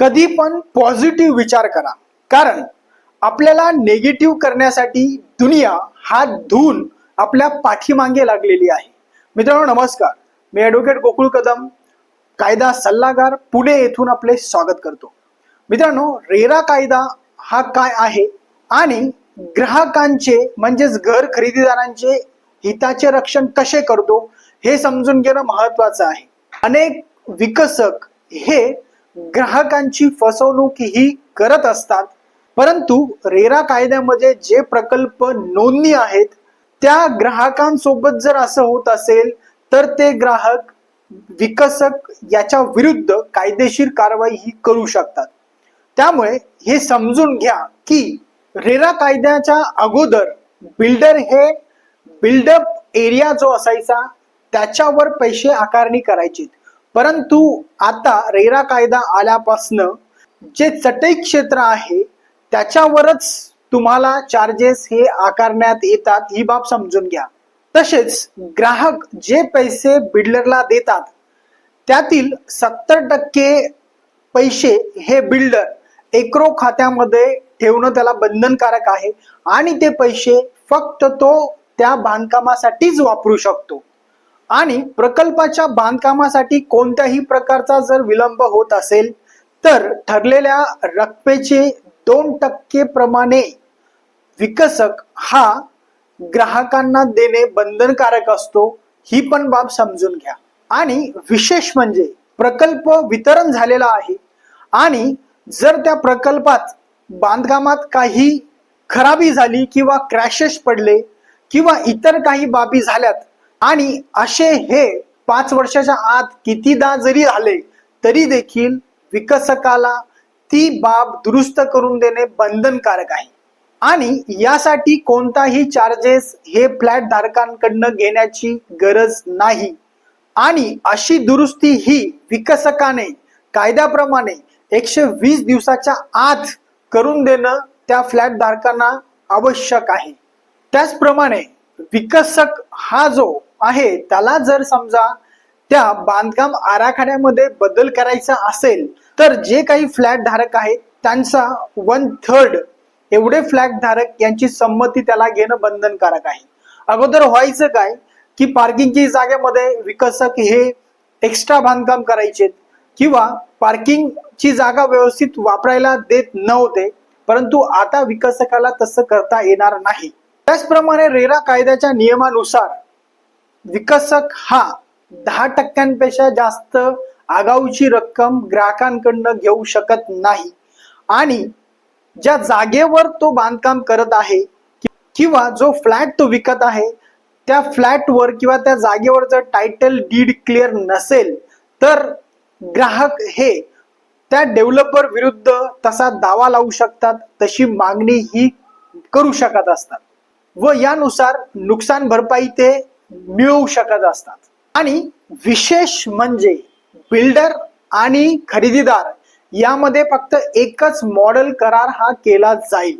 कधी पण पॉझिटिव्ह विचार करा. कारण आपल्याला नेगेटिव्ह करण्यासाठी दुनिया हात धुवून आपल्या पाठीमागे लागलेली आहे. मित्रांनो नमस्कार. मी ॲडव्होकेट गोकुळ कदम कायदा सल्लागार पुणे येथून आपले स्वागत करतो. मित्रांनो रेरा कायदा हा काय आहे? आणि ग्राहकांचे म्हणजेच घर खरेदीदारांचे हिताचे रक्षण कसे करतो? हे समजून घेणं महत्वाचं आहे. अनेक विकसक हे ग्राहकांची फसवणूक ही करत असतात. परंतु रेरा कायद्यामध्ये जे प्रकल्प नोंदणी आहेत त्या ग्राहकांसोबत जर असं होत असेल तर ते ग्राहक विकसक याच्या विरुद्ध कायदेशीर कारवाई ही करू शकतात. त्यामुळे हे समजून घ्या की रेरा कायद्याच्या अगोदर बिल्डर हे बिल्डअप एरिया जो असायचा त्याच्यावर पैसे आकारणी करायची परंतु आता रेरा कायदा आल्यापासनं जे चटई क्षेत्र आहे त्याच्यावरच तुम्हाला चार्जेस हे आकारण्यात येतात ही बाब समजून घ्या. तसेच ग्राहक जे पैसे बिल्डरला देतात त्यातील सत्तर टक्के पैसे हे बिल्डर एक्रो खात्यामध्ये ठेवणं त्याला बंधनकारक आहे आणि ते पैसे फक्त तो त्या बांधकामासाठीच वापरू शकतो. आणि प्रकल्पाच्या बांधकामासाठी कोणत्याही प्रकारचा जर विलंब होत असेल तर ठरलेल्या रकमेचे दोन टक्के प्रमाणे विकसक हा ग्राहकांना देणे बंधनकारक असतो ही पण बाब समजून घ्या. आणि विशेष म्हणजे प्रकल्प वितरण झालेला आहे आणि जर त्या प्रकल्पात बांधकामात काही खराबी झाली किंवा क्रॅशेस पडले किंवा इतर काही बाबी झाल्यात आणि असे हे पाच वर्षाच्या आत कितीदा जरी झाले तरी देखील विकसकाला ती बाब दुरुस्त करून देणे बंधनकारक आहे. आणि यासाठी कोणताही चार्जेस हे फ्लॅट धारकांकडनं घेण्याची गरज नाही. आणि अशी दुरुस्ती ही विकसकाने कायद्याप्रमाणे एकशे वीस दिवसाच्या आत करून देणं त्या फ्लॅट धारकांना आवश्यक आहे. त्याचप्रमाणे विकसक हा जो आहे त्याला जर समजा त्या बांधकाम आराखड्यामध्ये बदल करायचा असेल तर जे काही फ्लॅट धारक आहेत त्यांचा वन थर्ड एवढे फ्लॅट धारक यांची संमती त्याला घेणं बंधनकारक आहे. अगोदर व्हायचं काय की पार्किंगची जागेमध्ये विकसक हे एक्स्ट्रा बांधकाम करायचे किंवा पार्किंगची जागा व्यवस्थित वापरायला देत नव्हते परंतु आता विकसकाला तसं करता येणार नाही. त्याचप्रमाणे रेरा कायद्याच्या नियमानुसार विकसक हा दहा टक्क्यांपेक्षा जास्त आगाऊची रक्कम ग्राहकांकडनं घेऊ शकत नाही. आणि ज्या जागेवर तो बांधकाम करत आहे किंवा जो फ्लॅट तो विकत आहे त्या फ्लॅटवर किंवा त्या जागेवर जर टायटल डीड क्लिअर नसेल तर ग्राहक हे त्या डेव्हलपर विरुद्ध तसा दावा लावू शकतात तशी मागणी ही करू शकत असतात. व यानुसार नुकसान भरपाई ते मिळवू शकत असतात. आणि विशेष म्हणजे बिल्डर आणि खरेदीदार यामध्ये फक्त एकच मॉडेल करार हा केला जाईल.